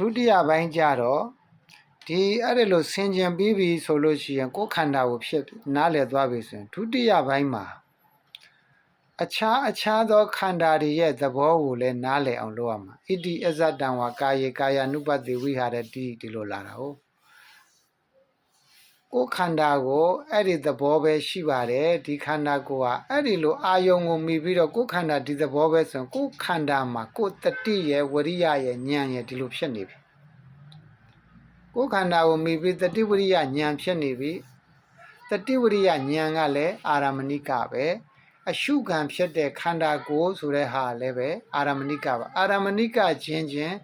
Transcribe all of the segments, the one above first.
ဒုတိယပိုင်းကျတော့ဒီအဲ့ဒီလိုဆင်ခြင်ပြီးပြီဆိုလို့ရှိရင်ကိုယ်ခန္ဓာကိုဖြစ်နားလည်သွားပြီဆိုရင်ဒုတိယပိုင်းမှာအခြားအခြားသောခန္ဓာတွေရဲ့သဘောကိုလည်းနားလည်အောင်လုပ်ရမှာဣတိအဇ္ဇတံဝါကာယေကာယ ानु ပတိဝိဟာရတိဒီလိုလာတာဟုတ် ကိုယ်ခန္ဓာကိုအဲ့ဒီသဘောပဲရှိပါတယ်ဒီခန္ဓာကိုယ်ကအဲ့ဒီလိုအာယုံကိုမိပြီးတော့ကိုယ်ခန္ဓာဒီသဘောပဲဆိုရင်ကိုယ်ခန္ဓာမှာကိုယ်တတိရဲ့ဝရိယရဲ့ဉာဏ်ရဲ့ဒီလိုဖြစ်နေပြီကိုယ်ခန္ဓာကိုမိပြီးတတိဝရိယဉာဏ်ဖြစ်နေပြီတတိဝရိယဉာဏ်ကလည်းအာရမဏိကပဲအရှုခံဖြစ်တဲ့ခန္ဓာကိုယ်ဆိုတဲ့ဟာလည်းပဲအာရမဏိကပါအာရမဏိကချင်းချင်း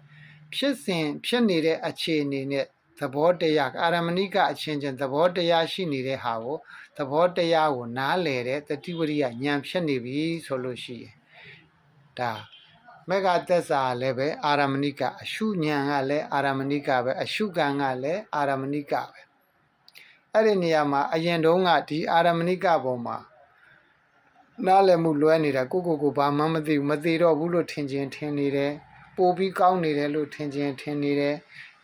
ဖြစ်စဉ်ဖြစ်နေတဲ့အခြေအနေနဲ့ သဘောတရားအာရမဏိကအချင်းချင်းသဘောတရားရှိနေတဲ့ဟာကိုသဘောတရားကိုနားလည်တဲ့တတိဝရိယဉာဏ်ဖြစ်နေပြီဆိုလို့ရှိရင်ဒါမေဃသက်စာလည်းပဲအာရမဏိကအရှုဉာဏ်ကလည်းအာရမဏိကပဲအရှုကံကလည်းအာရမဏိကပဲအဲ့ဒီနေရာမှာအရင်တုန်းကဒီအာရမဏိကပုံမှာနားလည်မှုလွဲနေတာကိုကိုကိုဘာမှမသိဘူးမသိတော့ဘူးလို့ထင်ချင်းထင်နေတယ် ပိုပြီးကောင်းနေတယ်လို့ထင်ချင်းထင်နေတယ်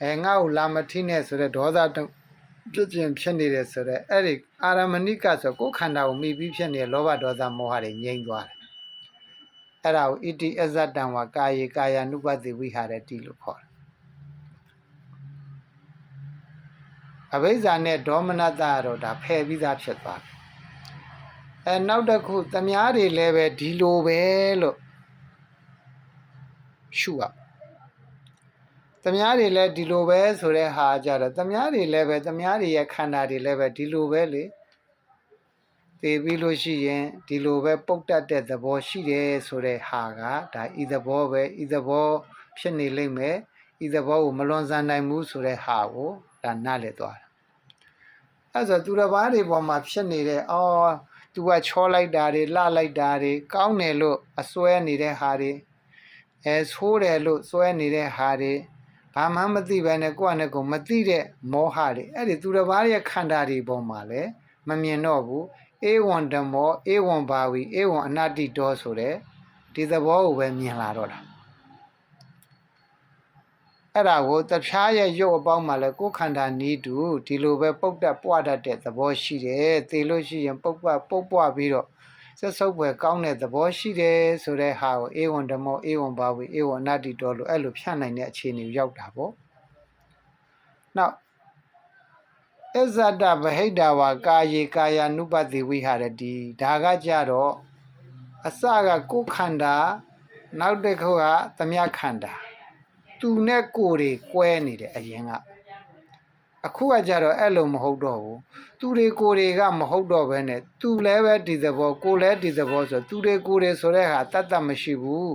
အဲငါ့ကိုလာမထိနဲ့ဆိုတဲ့ဒေါသတုံဖြစ်ခြင်းဖြစ်နေတယ်ဆိုတော့အဲ့ဒီအာရမဏိကဆိုကိုယ်ခန္ဓာကိုမိပြီးဖြစ်နေတဲ့လောဘဒေါသမောဟတွေငြိမ့်သွားတယ်အဲ့ဒါကိုဣတိအဇ္ဇတံဝါကာယေကာယ ानु ပတိဝိဟာရတိလို့ခေါ်တယ်အဘိဇ္ဇာနဲ့ဒေါမနတကတော့ဒါဖယ်ပြီးသားဖြစ်သွားတယ်အဲနောက်တစ်ခုသမားတွေလည်းပဲဒီလိုပဲလို့ ရှုရသမားတွေလည်းဒီလိုပဲဆိုတဲ့ဟာကြတော့သမားတွေလည်းပဲသမားတွေရဲ့ခန္ဓာတွေလည်းပဲဒီလိုပဲလေသိပြီးလို့ရှိရင်ဒီလိုပဲပုတ်တတ်တဲ့သဘောရှိတယ်ဆိုတဲ့ဟာကဒါဤသဘောပဲဤသဘောဖြစ်နေလိမ့်မယ်ဤသဘောကိုမလွန်ဆန်နိုင်ဘူးဆိုတဲ့ဟာကိုဒါနားလည်သွားတာအဲဆိုသူတစ်ပါးတွေပေါ်မှာဖြစ်နေတဲ့အော်သူကချောလိုက်တာတွေလှလိုက်တာတွေကောင်းတယ်လို့အစွဲနေတဲ့ဟာတွေ အဲဆိုးတယ်လို့စွဲနေတဲ့ဟာတွေဘာမှမသိဘဲနဲ့ကိုယ့်အနေကိုမသိတဲ့မောဟတွေအဲ့ဒီသူတစ်ပါးရဲ့ခန္ဓာတွေပေါ်မှာလည်းမမြင်တော့ဘူးအေဝံဓမ္မောအေဝံဘာဝီအေဝံအနတ္တိတောဆိုတဲ့ဒီသဘောကိုပဲမြင်လာတော့တာအဲ့ဒါကိုတဖြားရဲ့ရုပ်အပေါင်းမှာလည်းကိုယ်ခန္ဓာနီးတူဒီလိုပဲပုတ်တက်ပွားတတ်တဲ့သဘောရှိတယ်သေလို့ရှိရင်ပုတ်ပွားပုတ်ပွားပြီးတော့ ဆက်ဆုပ်ပွဲကောင်းတဲ့သဘောရှိတယ်ဆိုတဲ့ဟာကိုအေဝံဓမ္မောအေဝံဘာဝီအေဝံအနတ္တိတောလို့အဲ့လိုဖြန့်နိုင်တဲ့အခြေအနေကိုရောက်တာပေါ့နောက်အဇ္ဇတဗဟိတဝါကာယေကာယ ानु ပတိဝိဟာရတိဒါကကြတော့အစကကိုယ်ခန္ဓာနောက်တစ်ခုကသမယခန္ဓာသူနဲ့ကိုယ်တွေကွဲနေတယ်အရင်က အခုကကြတော့အဲ့လိုမဟုတ်တော့ဘူးသူတွေကိုယ်တွေကမဟုတ်တော့ဘဲနဲ့သူလည်းပဲဒီသဘောကိုယ်လည်းဒီသဘောဆိုသူတွေကိုယ်တွေဆိုတဲ့ဟာတတ်တတ်မရှိဘူး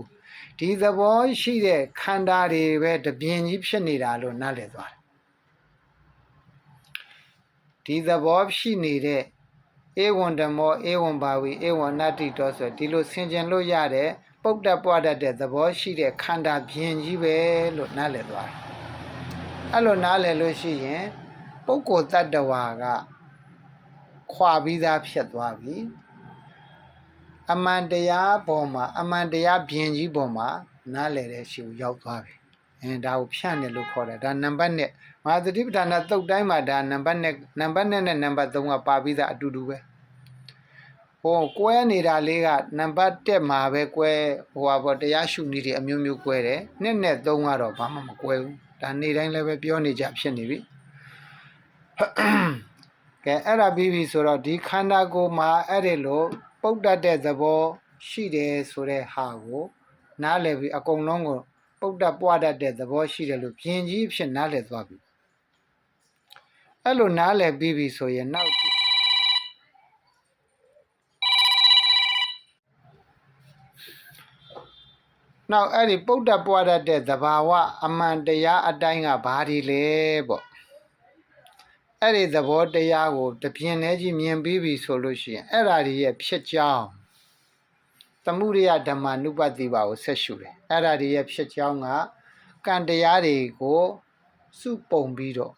ဒီသဘောရှိတဲ့ခန္ဓာတွေပဲတပြင်းကြီးဖြစ်နေတာလို့နားလည်သွားတယ်ဒီသဘောရှိနေတဲ့ဧဝံဓမ္မောဧဝံဘာဝီဧဝံနတ္တိတောဆိုဒီလိုဆင်ခြင်လို့ရတဲ့ပုတ်တက်ပွားတတ်တဲ့သဘောရှိတဲ့ခန္ဓာပြင်းကြီးပဲလို့နားလည်သွားတယ် အဲ့လိုနားလည်လို့ရှိရင်ပုဂ္ဂိုလ်တ attva ကခွာပြီးသားဖြစ်သွားပြီအမှန်တရားပေါ်မှာအမှန်တရားပြင်းကြီးပေါ်မှာနားလည်တဲ့ရှိကိုရောက်သွားပြီအဲဒါကိုဖြန့်တယ်လို့ခေါ်တယ်ဒါနံပါတ်1မဟာသတိပဋ္ဌာန်သုတ်တိုင်းမှာဒါနံပါတ်1နံပါတ်1နဲ့နံပါတ်3ကပါပြီးသားအတူတူပဲဟိုကွဲနေတာလေးကနံပါတ်1မှာပဲကွဲဟိုဟာပေါ့တရားရှုနည်းတွေအမျိုးမျိုးကွဲတယ်နှစ်နဲ့3ကတော့ဘာမှမကွဲဘူး ဒါနေ့တိုင်းလည်းပဲပြောနေကြဖြစ်နေပြီကဲအဲ့ဒါပြီးပြီဆိုတော့ဒီခန္ဓာကိုယ်မှာအဲ့ဒီလိုပုတ်တတ်တဲ့သဘောရှိတယ်ဆိုတဲ့ဟာကိုနားလည်ပြီးအကုန်လုံးကိုပုတ်တတ်ပွားတတ်တဲ့သဘောရှိတယ်လို့ပြင်းကြီးဖြစ်နားလည်သွားပြီအဲ့လိုနားလည်ပြီးပြီဆိုရင်နောက် နောက်အဲ့ဒီပုတ်တတ်ပွားတတ်တဲ့သဘာဝအမှန်တရားအတိုင်းကဘာတွေလဲပေါ့အဲ့ဒီသဘောတရားကိုတပြင်းလဲကြီးမြင်ပြီးပြီဆိုလို့ရှိရင်အဲ့ဓာတွေရဲ့ဖြစ်ကြောင်းသမှုရိယဓမ္မနုပတိပါကိုဆက်ရှုတယ်အဲ့ဓာတွေရဲ့ဖြစ်ကြောင်းကကံတရားတွေကိုစုပုံပြီးတော့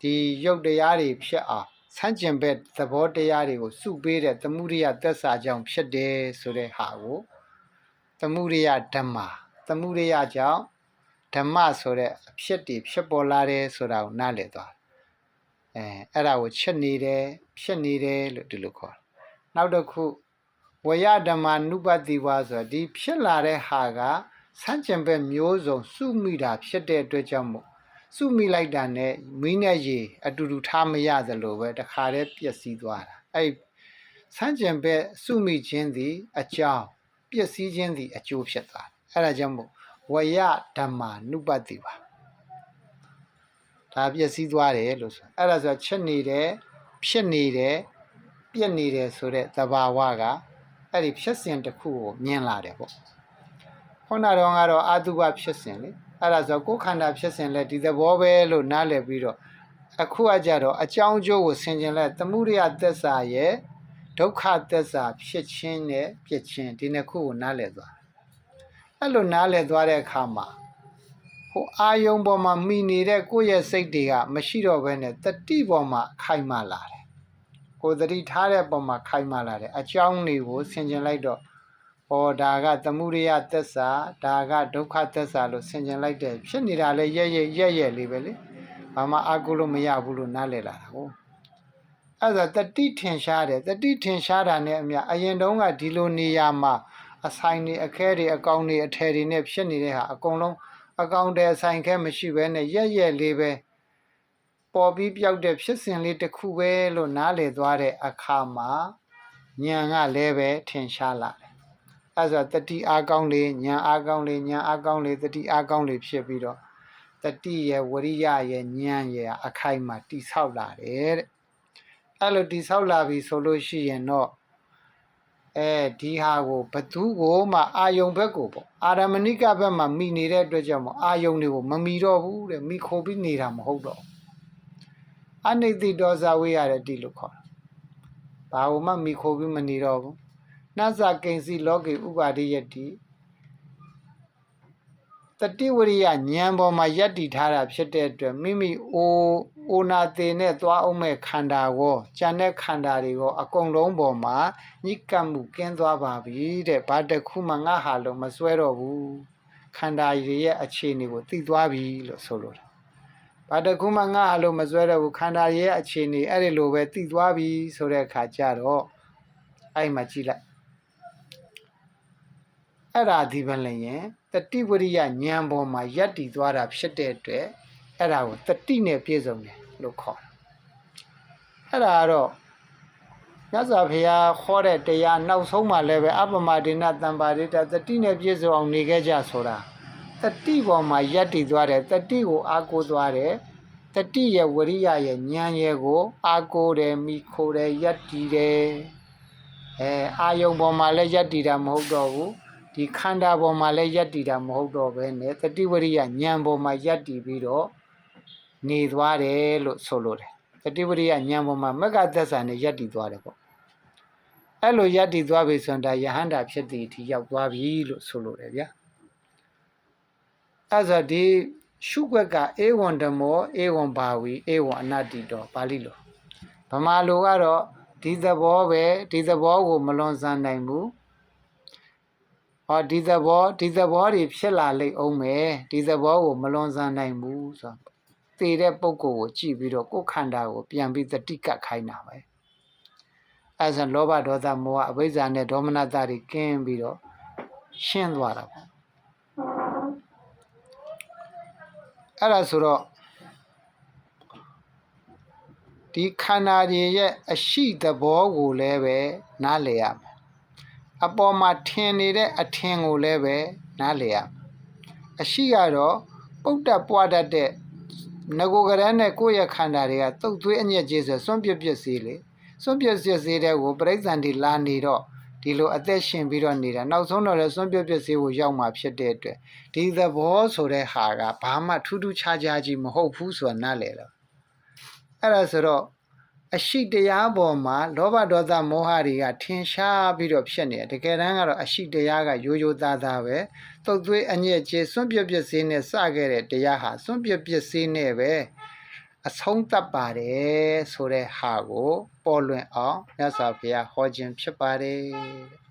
ဒီရုပ်တရားတွေဖြစ်အောင်ဆန့်ကျင်ဘက်သဘောတရားတွေကိုစုပေးတဲ့သမှုရိယသက်စာကြောင့်ဖြစ်တယ်ဆိုတဲ့ဟာကို သမှုရိယဓမ္မသမှုရိယကြောင့်ဓမ္မဆိုတဲ့အဖြစ်တည်ဖြစ်ပေါ်လာတယ်ဆိုတာကိုနားလည်သွားအဲအဲ့ဒါကိုချက်နေတယ်ဖြစ်နေတယ်လို့ဒီလိုခေါ်တယ်နောက်တစ်ခုဝယဓမ္မနုပတိဝါဆိုတော့ဒီဖြစ်လာတဲ့ဟာကဆန့်ကျင်ဘက်မျိုးစုံစုမိတာဖြစ်တဲ့အတွက်ကြောင့်မို့စုမိလိုက်တာနဲ့မီးနဲ့ရေအတူတူထားမရသလိုပဲတခါတည်းပျက်စီးသွားတာအဲ့ဆန့်ကျင်ဘက်စုမိခြင်းသည်အကြောင်း ပျက်စီးခြင်းသည်အကျိုးဖြစ်သွားတယ်အဲ့ဒါကြောင့်မို့ဝယဓမ္မနုပတိပါဒါပျက်စီးသွားတယ်လို့ဆိုအဲ့ဒါဆိုချက်နေတယ်ဖြစ်နေတယ်ပြက်နေတယ်ဆိုတဲ့သဘာဝကအဲ့ဒီဖြစ်စဉ်တစ်ခုကိုမြင်လာတယ်ပေါ့ခုနတော့ကတော့အာတုဘဖြစ်စဉ်လေအဲ့ဒါဆိုကိုယ်ခန္ဓာဖြစ်စဉ်လဲဒီသဘောပဲလို့နားလည်ပြီးတော့အခုကကြတော့အကြောင်းအကျိုးကိုဆင်ခြင်လဲသမှုရိယသက်စာရဲ့ ဒုက္ခသက်စာဖြစ်ခြင်းနဲ့ပြစ်ခြင်းဒီနှစ်ခုကိုနားလည်သွားအဲ့လိုနားလည်သွားတဲ့အခါမှာဟိုအာယုံပေါ်မှာမိနေတဲ့ကိုယ့်ရဲ့စိတ်တွေကမရှိတော့ဘဲနဲ့တတိပေါ်မှာခိုင်မာလာတယ်ကိုယ်တတိထားတဲ့ပုံမှာခိုင်မာလာတယ်အကြောင်းတွေကိုဆင်ခြင်လိုက်တော့ဟောဒါကသမှုရိယသက်စာဒါကဒုက္ခသက်စာလို့ဆင်ခြင်လိုက်တယ်ဖြစ်နေတာလဲရဲ့ရဲ့ရဲ့ရဲ့လေးပဲလေဘာမှအကုလို့မရဘူးလို့နားလည်လာတာဟုတ် အဲ့ဒါတတိထင်ရှားတယ်တတိထင်ရှားတာနဲ့အမြအရင်တုန်းကဒီလိုနေရာမှာအဆိုင်တွေအခဲတွေအကောင်တွေအထည်တွေနဲ့ဖြစ်နေတဲ့ဟာအကုန်လုံးအကောင်တဲ့အဆိုင်ခဲမရှိဘဲနဲ့ရက်ရက်လေးပဲပေါ်ပြီးပြောက်တဲ့ဖြစ်စဉ်လေးတစ်ခုပဲလို့နားလည်သွားတဲ့အခါမှာဉာဏ်ကလည်းပဲထင်ရှားလာတယ်။အဲဆိုတတိအားကောင်းလေးဉာဏ်အားကောင်းလေးဉာဏ်အားကောင်းလေးတတိအားကောင်းလေးဖြစ်ပြီးတော့တတိရဲ့ဝရိယရဲ့ဉာဏ်ရဲ့အခိုက်မှာတိဆောက်လာတယ်တဲ့။ အဲလိုတိဆောက်လာပြီဆိုလို့ရှိရင်တော့အဲဒီဟာကိုဘသူကိုမှအာယုံဘက်ကိုပေါ့အာရမဏိကဘက်မှာမိနေတဲ့အတွက်ကြောင့်မအာယုံတွေကိုမမီတော့ဘူးတဲ့မိခိုပြီးနေတာမဟုတ်တော့အနိတိဒောဇဝေရတဲ့တိလို့ခေါ်တာဘာလို့မှမိခိုပြီးမနေတော့ဘူးနှသကိဉ္စီလောကေဥပါရိယတိတတိဝရိယဉာဏ်ပေါ်မှာယက်တည်ထားတာဖြစ်တဲ့အတွက်မိမိအို အိုနာသေးနဲ့သွားအောင်မဲ့ခန္ဓာကိုကြံတဲ့ခန္ဓာတွေကိုအကုန်လုံးပေါ်မှာညစ်ကပ်မှုကင်းသွားပါပြီတဲ့ဘာတစ်ခုမှငါဟာလို့မစွဲတော့ဘူးခန္ဓာတွေရဲ့အခြေအနေကိုသိသွားပြီလို့ဆိုလိုတာဘာတစ်ခုမှငါဟာလို့မစွဲတော့ဘူးခန္ဓာရဲ့အခြေအနေအဲ့ဒီလိုပဲသိသွားပြီဆိုတဲ့အခါကျတော့အဲ့မှာကြည့်လိုက်အဲ့ဒါဒီပလင်ရင်တတိဝရိယဉာဏ်ပေါ်မှာယက်တည်သွားတာဖြစ်တဲ့အတွက် အဲ့ဒါကိုတတိနဲ့ပြည့်စုံတယ်လို့ခေါ်တာအဲ့ဒါကတော့မြတ်စွာဘုရားခေါ်တဲ့တရားနောက်ဆုံးမှလည်းပဲအပမဒေနတံပါရိတတတိနဲ့ပြည့်စုံအောင်နေခဲ့ကြဆိုတာတတိပေါ်မှာယက်တည်သွားတယ်တတိကိုအားကိုးသွားတယ်တတိရဲ့ဝရိယရဲ့ဉာဏ်ရဲ့ကိုအားကိုးတယ်မိခိုတယ်ယက်တည်တယ်အဲအာယုံပေါ်မှာလည်းယက်တည်တာမဟုတ်တော့ဘူးဒီခန္ဓာပေါ်မှာလည်းယက်တည်တာမဟုတ်တော့ဘဲနဲ့တတိဝရိယဉာဏ်ပေါ်မှာယက်တည်ပြီးတော့ နေသွားတယ်လို့ဆိုလိုတယ်တတိဝရိယဉာဏ်ပေါ်မှာမက္ကသက်ဆာနဲ့ယက်တည်သွားတယ်ပေါ့အဲ့လိုယက်တည်သွားပြီဆိုရင်ဒါယဟန္တာဖြစ်တည်ဒီရောက်သွားပြီလို့ဆိုလိုတယ်ဗျာအဲ့ဆိုဒီရှုွက်ကအေဝံဓမောအေဝံဘာဝီအေဝံအနတ္တိတော်ပါဠိလိုဗမာလိုကတော့ဒီသဘောပဲဒီသဘောကိုမလွန်ဆန်နိုင်ဘူးဟောဒီသဘောဒီသဘောတွေဖြစ်လာလိမ့်အောင်မယ်ဒီသဘောကိုမလွန်ဆန်နိုင်ဘူးဆိုတော့ သေတဲ့ပုံကိုကိုကြည့်ပြီးတော့ကိုယ်ခန္ဓာကိုပြန်ပြီးတတိကတ်ခိုင်းတာပဲအဲဆိုလောဘဒေါသမောဟအဝိဇ္ဇာနဲ့ဒေါမနတတွေကင်းပြီးတော့ရှင်းသွားတာပေါ့အဲ့ဒါဆိုတော့ဒီခန္ဓာတွေရဲ့အရှိသဘောကိုလည်းပဲနားလည်ရမယ်အပေါ်မှာထင်နေတဲ့အထင်ကိုလည်းပဲနားလည်ရမယ်အရှိကတော့ပုတ်တက်ပွားတတ်တဲ့ ငကိုကရန်နဲ့ကိုယ့်ရဲ့ခန္ဓာတွေကတုတ်သွေးအညက်ကြီးဆိုစွန့်ပြစ်ပြစ်စေးလေစွန့်ပြစ်ပြစ်စေးတဲ့ကိုပြိဿန်ဒီလာနေတော့ဒီလိုအသက်ရှင်ပြီးတော့နေတာနောက်ဆုံးတော့လည်းစွန့်ပြစ်ပြစ်စေးကိုရောက်มาဖြစ်တဲ့အတွက်ဒီသဘောဆိုတဲ့ဟာကဘာမှထူးထူးခြားခြားကြီးမဟုတ်ဘူးဆိုတာနားလည်တော့အဲ့ဒါဆိုတော့ အရှိတရားပေါ်မှာလောဘဒေါသမောဟတွေကထင်ရှားပြီးတော့ဖြစ်နေတယ်တကယ်တမ်းကတော့အရှိတရားကရိုးရိုးသားသားပဲတုတ်သွေးအညစ်အကြေးစွန့်ပြစ်ပြစ်စေးနဲ့စခဲ့တဲ့တရားဟာစွန့်ပြစ်ပြစ်စေးနဲ့ပဲအဆုံးသတ်ပါတယ်ဆိုတဲ့ဟာကို ပေါ်လွင်အောင်မြတ်စွာဘုရားဟောခြင်းဖြစ်ပါတယ်